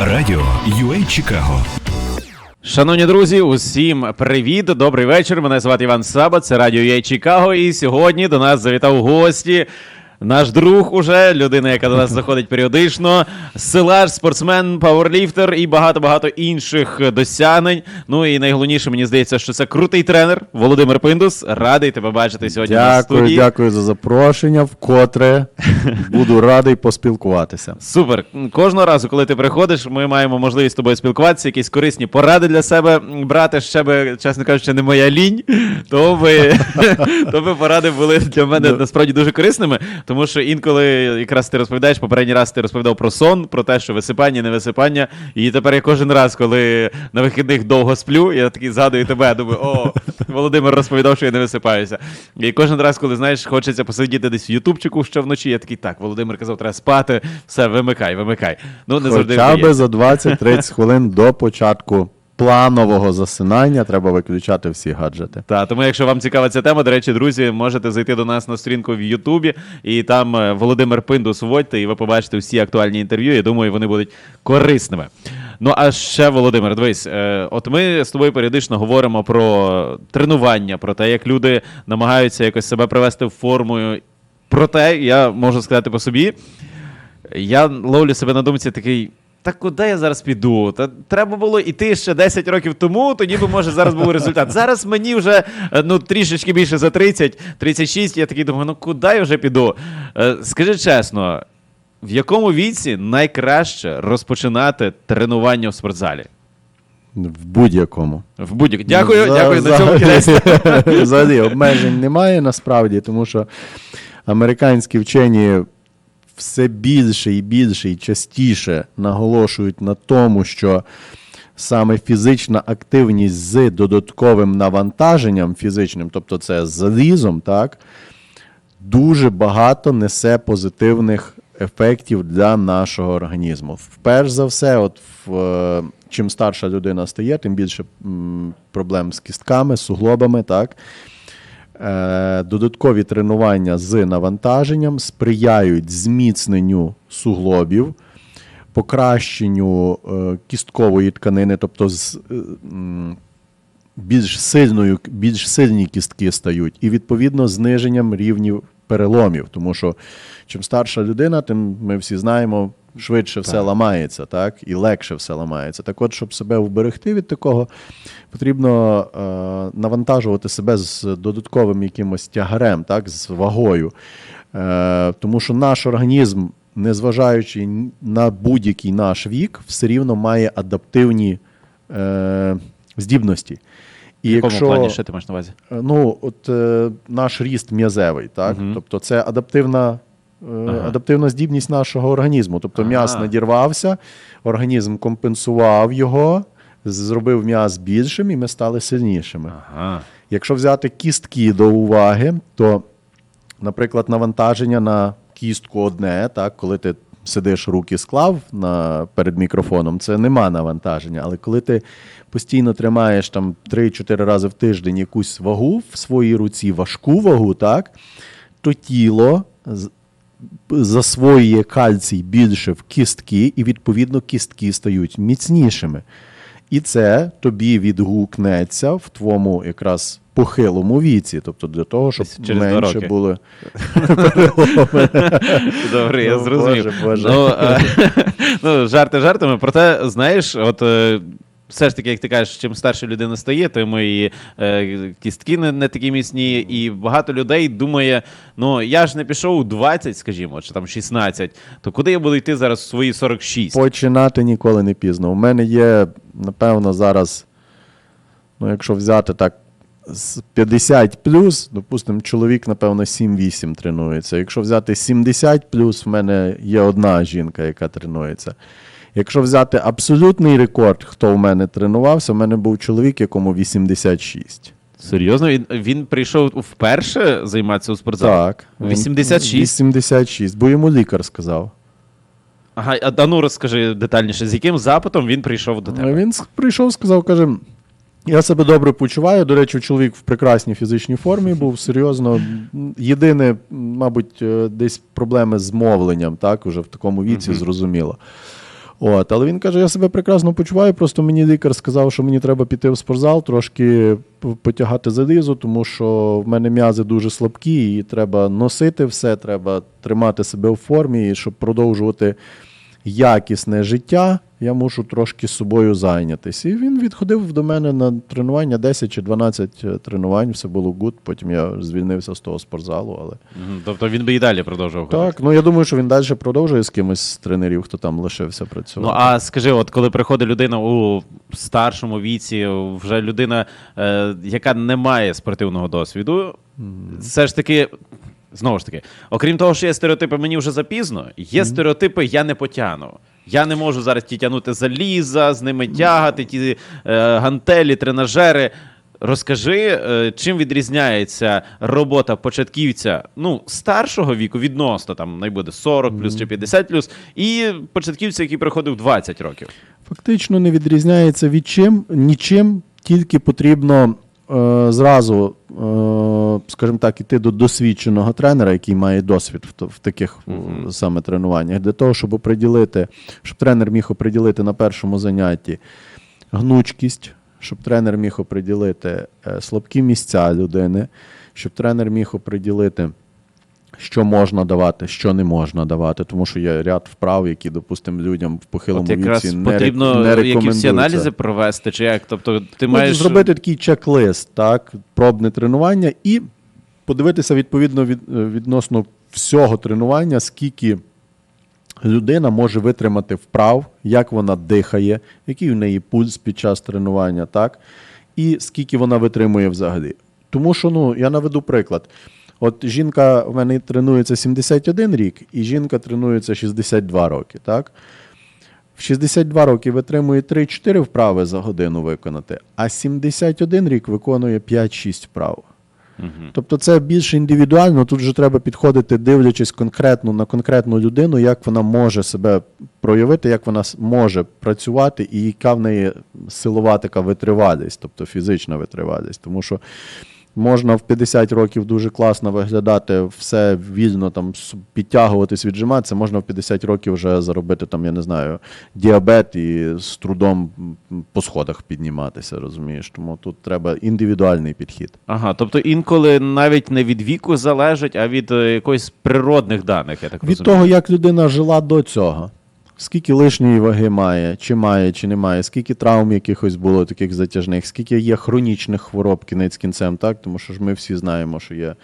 Радіо UA Чикаго. Шановні друзі, усім привіт, добрий вечір. Мене звати Іван Саба, це радіо UA Чикаго. І сьогодні до нас завітав гості. Наш друг уже, людина, яка до нас заходить періодично, силаж, спортсмен, пауерліфтер і багато-багато інших досягнень. Ну і найголовніше, мені здається, що це крутий тренер Володимир Пиндус. Радий тебе бачити сьогодні на Дякую, студії. дякую за запрошення. Вкотре буду радий поспілкуватися. Супер. Кожного разу, коли ти приходиш, ми маємо можливість з тобою спілкуватися, якісь корисні поради для себе брати. Ще би, чесно кажучи, не моя лінь, то би, то би поради були для мене насправді дуже корисними. Тому що інколи якраз ти розповідаєш, попередній раз ти розповідав про сон, про те, що висипання, не висипання. І тепер я кожен раз, коли на вихідних довго сплю, я такий згадую тебе, думаю, о, Володимир розповідав, що я не висипаюся. І кожен раз, коли знаєш, хочеться посидіти десь в Ютубчику ще вночі, я такий, так, Володимир казав, треба спати, все, вимикай, вимикай. Ну, не завжди Хоча б вдається. за 20-30 хвилин до початку планового засинання треба виключати всі гаджети. Та, тому якщо вам цікава ця тема, до речі, друзі, можете зайти до нас на сторінку в Ютубі, і там е, Володимир Пиндус вводьте, і ви побачите всі актуальні інтерв'ю. Я думаю, вони будуть корисними. Ну а ще, Володимир, дивись, е, от ми з тобою періодично говоримо про тренування, про те, як люди намагаються якось себе привести в форму. Проте я можу сказати по собі, я ловлю себе на думці такий. Та куди я зараз піду? Та треба було йти ще 10 років тому, тоді би, може, зараз був результат. Зараз мені вже е, ну, трішечки більше за 30, 36, я такий думаю, ну куди я вже піду? Е, Скажи чесно, в якому віці найкраще розпочинати тренування в спортзалі? В будь-якому. В будь Дякую, За- дякую. На цьому кінець. Взагалі обмежень немає насправді, тому що американські вчені все більше і більше і частіше наголошують на тому, що саме фізична активність з додатковим навантаженням фізичним, тобто це з залізом, так, дуже багато несе позитивних ефектів для нашого організму. Вперш за все, от в, чим старша людина стає, тим більше проблем з кістками, суглобами. Так? Е, додаткові тренування з навантаженням сприяють зміцненню суглобів, покращенню е, кісткової тканини, тобто з, е, більш, сильною, більш сильні кістки стають, і відповідно зниженням рівнів переломів. Тому що чим старша людина, тим ми всі знаємо, швидше все ламається, так? І легше все ламається. Так от, щоб себе вберегти від такого, потрібно е, навантажувати себе з додатковим якимось тягарем, так? з вагою. Е, тому що наш організм, незважаючи на будь-який наш вік, все рівно має адаптивні е, здібності. І В якому плані що ти маєш на увазі? Е, Ну, от е, наш ріст м'язевий, так? Тобто це адаптивна, е, адаптивна здібність нашого організму. Тобто м'яз Ага. надірвався, організм компенсував його, зробив м'яз більшим, і ми стали сильнішими. Ага. Якщо взяти кістки до уваги, то, наприклад, навантаження на кістку одне, так, коли ти сидиш, руки склав на, перед мікрофоном, це нема навантаження. Але коли ти постійно тримаєш там 3-4 рази в тиждень якусь вагу в своїй руці, важку вагу, так, то тіло засвоює кальцій більше в кістки, і відповідно кістки стають міцнішими. І це тобі відгукнеться в твоєму якраз похилому віці, тобто для того, щоб через менше були Добре, я зрозумів. Ну, е, ну, жарти жартами, проте, знаєш, от. Все ж таки, як ти кажеш, чим старша людина стає, тим і е, кістки не, не такі міцні, і багато людей думає: ну я ж не пішов у 20, скажімо, чи там 16, то куди я буду йти зараз у свої 46? починати ніколи не пізно. У мене є, напевно, зараз, ну, якщо взяти так, з 50 плюс, допустимо, чоловік, напевно, 7-8 тренується. Якщо взяти 70 плюс, в мене є одна жінка, яка тренується. Якщо взяти абсолютний рекорд, хто в мене тренувався, в мене був чоловік, якому 86. Серйозно, він, він прийшов вперше займатися у спортзалі? Так. 86? 86, бо йому лікар сказав. Ага, а ну розкажи детальніше, з яким запитом він прийшов до тебе? Ну, Він прийшов, сказав, каже: я себе добре почуваю. До речі, чоловік в прекрасній фізичній формі був серйозно. Єдине, мабуть, е, десь проблеми з мовленням, так, уже в такому віці, зрозуміло. От, але він каже: я себе прекрасно почуваю, просто мені лікар сказав, що мені треба піти в спортзал, трошки потягати залізу, тому що в мене м'язи дуже слабкі, і треба носити все, треба тримати себе в формі, щоб продовжувати якісне життя, я мушу трошки з собою зайнятися. І він відходив до мене на тренування 10 чи 12 тренувань, все було гуд. Потім я звільнився з того спортзалу. Але Тобто він би і далі продовжував ходити. так, ну я думаю, що він далі продовжує з кимось з тренерів, хто там лишився Ну а скажи, от коли приходить людина у старшому віці, вже людина, е, яка не має спортивного досвіду, все ж таки. Знову ж таки, окрім того, що є стереотипи, мені вже запізно, є стереотипи, я не потягну. Я не можу зараз ті тягнути заліза, з ними тягати, ті е, гантелі, тренажери. Розкажи, е, чим відрізняється робота початківця ну, старшого віку відносно там най буде 40 плюс чи 50 плюс, і початківця, який приходив 20 років. Фактично не відрізняється від чим, нічим, тільки потрібно е, зразу, е, скажімо так, іти до досвідченого тренера, який має досвід в, в таких mm -hmm. саме тренуваннях, для того, щоб оприділити, щоб тренер міг оприділити на першому занятті гнучкість, щоб тренер міг оприділити е, слабкі місця людини, щоб тренер міг оприділити. Що можна давати, що не можна давати, тому що є ряд вправ, які, допустимо, людям в похилому От якраз віці не, потрібно не якісь всі аналізи провести, чи як? Тобто ти Ну, маєш зробити такий чек-лист, так, пробне тренування, і подивитися відповідно від, е, відносно всього тренування, скільки людина може витримати вправ, як вона дихає, який у неї пульс під час тренування, так, і скільки вона витримує взагалі. Тому що, ну, я наведу приклад. От жінка в мене тренується 71 рік, і жінка тренується 62 роки, так? В 62 роки витримує 3-4 вправи за годину виконати, а 71 рік виконує 5-6 вправ. Мгм. Тобто це більш індивідуально, тут вже треба підходити, дивлячись конкретно на конкретну людину, як вона може себе проявити, як вона може працювати, і яка в неї силова така витривалість, тобто фізична витривалість. Тому що можна в 50 років дуже класно виглядати, все вільно там підтягуватись, віджиматися, можна в 50 років вже заробити там, я не знаю, діабет і з трудом по сходах підніматися, розумієш? Тому тут треба індивідуальний підхід. Ага, тобто інколи навіть не від віку залежить, а від е, якоїсь природних даних, я так Від того, як людина жила до цього. Скільки лишньої ваги має, чи має, чи не має, скільки травм якихось було таких затяжних, скільки є хронічних хвороб кінець кінцем, так? Тому що ж ми всі знаємо, що є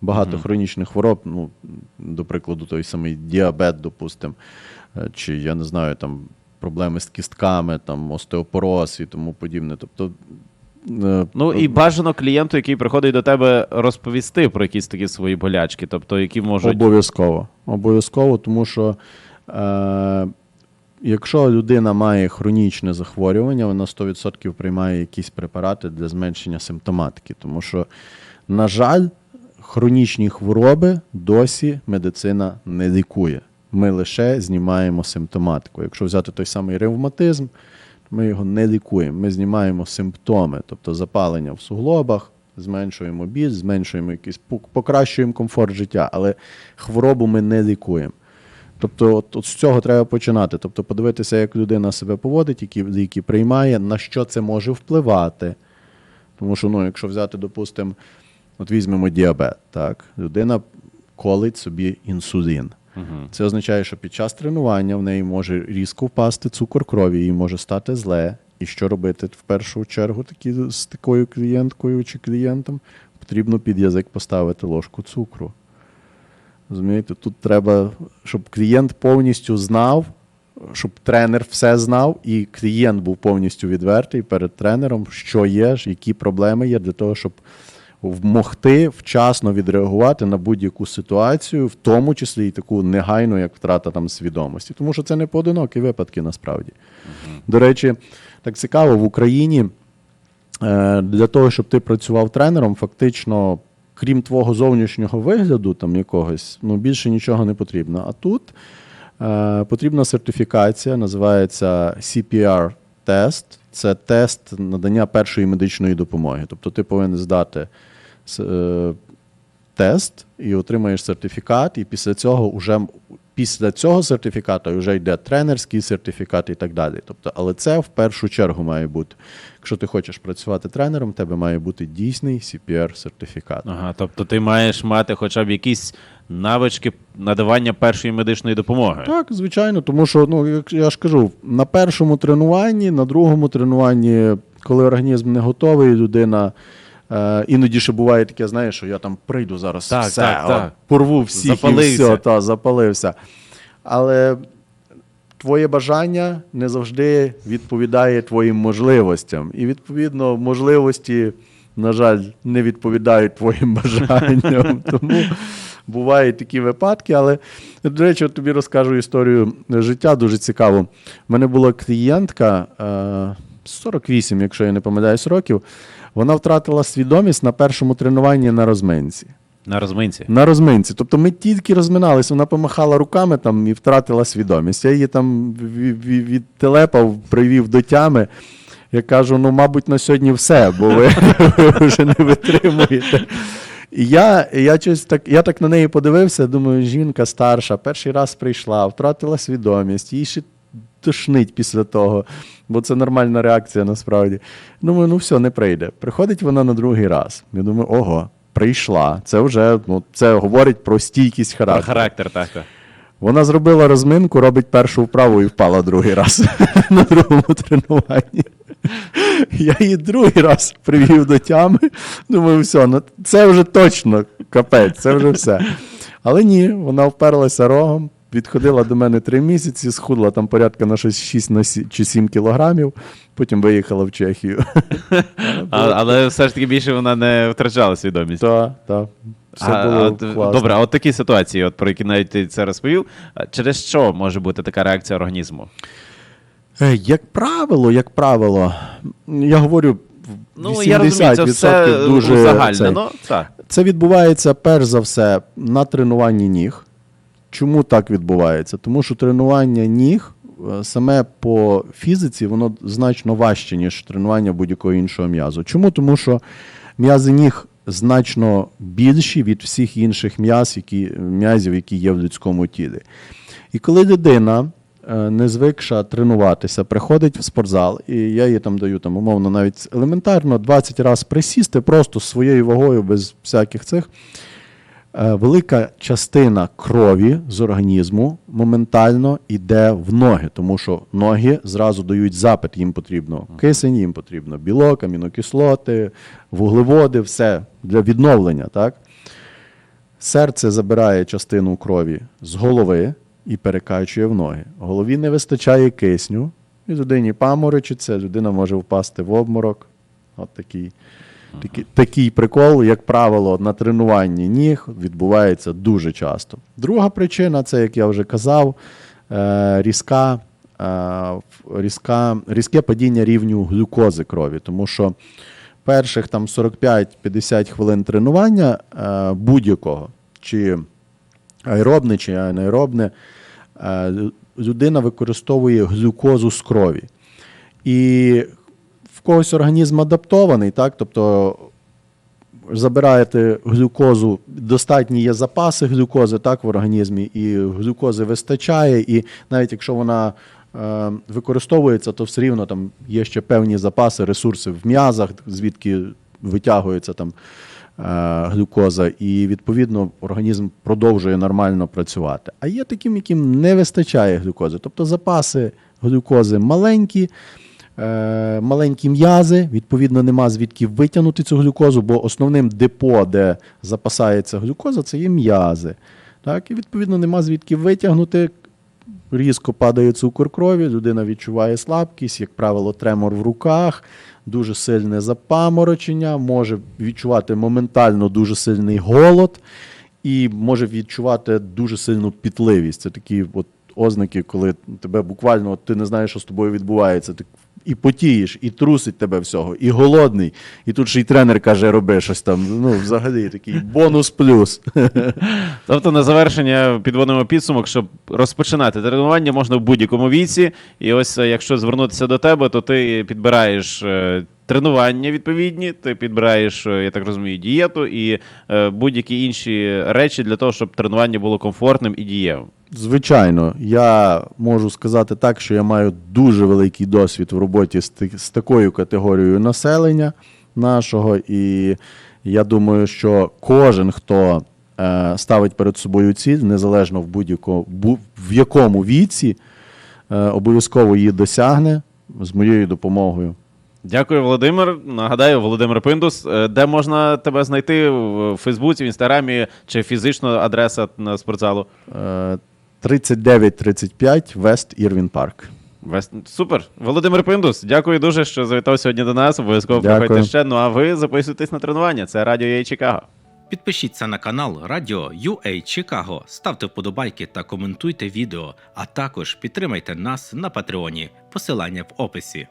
багато хронічних хвороб, ну, до прикладу, той самий діабет, допустимо, е, чи я не знаю, там проблеми з кістками, там остеопороз і тому подібне. Тобто, е, Ну і бажано клієнту, який приходить до тебе, розповісти про якісь такі свої болячки, тобто які можуть. Обов'язково. Обов'язково, тому що е, якщо людина має хронічне захворювання, вона 100% приймає якісь препарати для зменшення симптоматики. Тому що, на жаль, хронічні хвороби досі медицина не лікує. Ми лише знімаємо симптоматику. Якщо взяти той самий ревматизм, ми його не лікуємо. Ми знімаємо симптоми, тобто запалення в суглобах, зменшуємо біль, зменшуємо якийсь покращуємо комфорт життя, але хворобу ми не лікуємо. Тобто, от, от з цього треба починати. Тобто, подивитися, як людина себе поводить, які ліки приймає, на що це може впливати. Тому що, ну, якщо взяти, допустимо, от візьмемо діабет, так, людина колить собі інсулін. Мгм. Це означає, що під час тренування в неї може різко впасти цукор крові, їй може стати зле. І що робити в першу чергу такі, з такою клієнткою чи клієнтом? Потрібно під язик поставити ложку цукру. Розумієте, тут треба, щоб клієнт повністю знав, щоб тренер все знав, і клієнт був повністю відвертий перед тренером, що є, які проблеми є, для того, щоб вмогти вчасно відреагувати на будь-яку ситуацію, в тому числі і таку негайну, як втрата там свідомості. Тому що це не поодинокі випадки насправді. До речі, так цікаво, в Україні е, для того, щоб ти працював тренером, фактично, крім твого зовнішнього вигляду, там якогось, ну більше нічого не потрібно. А тут е, потрібна сертифікація, називається CPR-тест. Це тест надання першої медичної допомоги. Тобто ти повинен здати е, тест і отримаєш сертифікат, і після цього вже після цього сертифікату вже йде тренерський сертифікат і так далі. Тобто, але це в першу чергу має бути. Якщо ти хочеш працювати тренером, тебе має бути дійсний CPR-сертифікат. Ага, тобто ти маєш мати хоча б якісь навички надавання першої медичної допомоги. Так, звичайно, тому що ну, як я ж кажу, на першому тренуванні, на другому тренуванні, коли організм не готовий, людина. Е, іноді ще буває таке, знаєш, що я там прийду зараз, Так, все, так, от, так. порву всіх Запалився. і все, та, запалився. Але твоє бажання не завжди відповідає твоїм можливостям. І відповідно, можливості, на жаль, не відповідають твоїм бажанням. Тому бувають такі випадки. Але, до речі, от тобі розкажу історію життя дуже цікаву. У мене була клієнтка е, 48, якщо я не помиляюсь, років. Вона втратила свідомість на першому тренуванні на розминці. На розминці. На розминці. Тобто ми тільки розминалися, вона помахала руками там і втратила свідомість. Я її там ві- ві- відтелепав, привів до тями. Я кажу: ну, мабуть, на сьогодні все, бо ви, ви вже не витримуєте. І я, я, щось так, я так на неї подивився, думаю, жінка старша, перший раз прийшла, втратила свідомість, їй ще тошнить після того, бо це нормальна реакція насправді. Думаю, ну все, не прийде. Приходить вона на другий раз. Я думаю, ого, прийшла. Це вже ну, це говорить про стійкість Про характеру. характер, так. так. Вона зробила розминку, робить першу вправу і впала другий раз на другому тренуванні. Я її другий раз привів до тями. Думаю, все, ну це вже точно капець, це вже все. Але ні, вона вперлася рогом, відходила до мене три місяці, схудла там порядка на щось 6 на сі- чи 7 кілограмів, потім виїхала в Чехію. А, але все ж таки більше вона не втрачала свідомість. Так, так. Все А, було от, класно. добре, а от такі ситуації, от, про які навіть ти це розповів, через що може бути така реакція організму? Е, Як правило, як правило, я говорю, Ну, 80% я розумію, це все дуже загальне. Ну. Це відбувається перш за все на тренуванні ніг. Чому так відбувається? Тому що тренування ніг е, саме по фізиці воно значно важче, ніж тренування будь-якого іншого м'язу. Чому? Тому що м'язи ніг значно більші від всіх інших м'яз, які, м'язів, які є в людському тілі. І коли людина, е, не звикша тренуватися, приходить в спортзал, і я їй там даю там, умовно навіть елементарно 20 разів присісти просто своєю вагою, без всяких цих. Е, Велика частина крові з організму моментально йде в ноги, тому що ноги зразу дають запит. Їм потрібно кисень, їм потрібно білок, амінокислоти, вуглеводи, все для відновлення. Так? Серце забирає частину крові з голови і перекачує в ноги. Голові не вистачає кисню, і людині паморочиться, людина може впасти в обморок. От такий, такий, такий прикол, як правило, на тренуванні ніг відбувається дуже часто. Друга причина це, як я вже казав, е, різка, е, різка, різке падіння рівню глюкози крові, тому що перших там 45-50 хвилин тренування е, будь-якого, чи аеробне, чи анаеробне, людина використовує глюкозу з крові. І в когось організм адаптований, так? тобто забираєте глюкозу, достатні є запаси глюкози так, в організмі, і глюкози вистачає, і навіть якщо вона е, використовується, то все рівно там є ще певні запаси, ресурси в м'язах, звідки витягується там е, глюкоза, і відповідно організм продовжує нормально працювати. А є таким, яким не вистачає глюкози, тобто запаси глюкози маленькі. Е, маленькі м'язи, відповідно, нема звідки витягнути цю глюкозу, бо основним депо, де запасається глюкоза, це є м'язи. Так? І відповідно нема звідки витягнути. Різко падає цукор крові, людина відчуває слабкість, як правило, тремор в руках, дуже сильне запаморочення, може відчувати моментально дуже сильний голод і може відчувати дуже сильну пітливість. Це такі от ознаки, коли тебе буквально ти не знаєш, що з тобою відбувається. Ти і потієш, і трусить тебе всього, і голодний. І тут ще й тренер каже, роби щось там. Ну, взагалі такий бонус плюс. Тобто, на завершення підводимо підсумок, щоб розпочинати тренування можна в будь-якому віці. І ось е, якщо звернутися до тебе, то ти підбираєш. е, Тренування відповідні, ти підбираєш, е, я так розумію, дієту і будь-які інші речі для того, щоб тренування було комфортним і дієвим. Звичайно, я можу сказати так, що я маю дуже великий досвід в роботі з, з такою категорією населення нашого, і я думаю, що кожен, хто е, ставить перед собою ціль, незалежно в будь-якому бу- в якому віці, е, обов'язково її досягне з моєю допомогою. Дякую, Володимир. Нагадаю, Володимир Пиндус. Е, Де можна тебе знайти в Фейсбуці, в інстаграмі чи фізично адреса на спортзалу? Е, 3935 Вест Ірвін Парк. Вест... Супер. Володимир Пиндус, дякую дуже, що завітав сьогодні до нас. Обов'язково Дякую. приходьте ще. Ну а ви записуйтесь на тренування. Це радіо Є Чикаго. Підпишіться на канал Радіо UA Чикаго, ставте вподобайки та коментуйте відео, а також підтримайте нас на Патреоні. Посилання в описі.